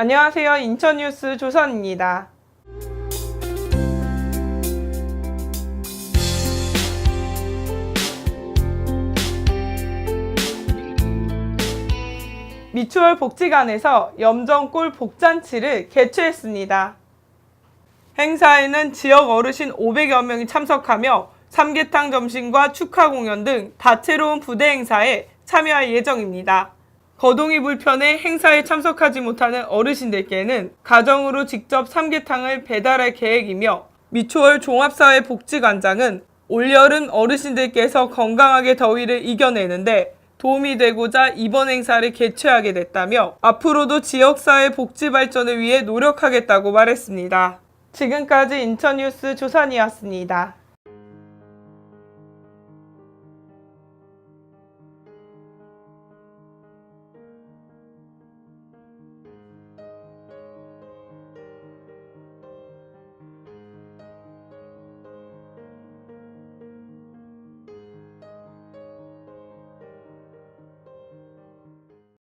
안녕하세요. 인천뉴스 조선입니다. 미추홀 복지관에서 염정골 복잔치를 개최했습니다. 행사에는 지역 어르신 500여 명이 참석하며 삼계탕 점심과 축하 공연 등 다채로운 부대 행사에 참여할 예정입니다. 거동이 불편해 행사에 참석하지 못하는 어르신들께는 가정으로 직접 삼계탕을 배달할 계획이며 미추홀 종합사회복지관장은 올여름 어르신들께서 건강하게 더위를 이겨내는데 도움이 되고자 이번 행사를 개최하게 됐다며 앞으로도 지역사회 복지 발전을 위해 노력하겠다고 말했습니다. 지금까지 인천뉴스 조선이었습니다.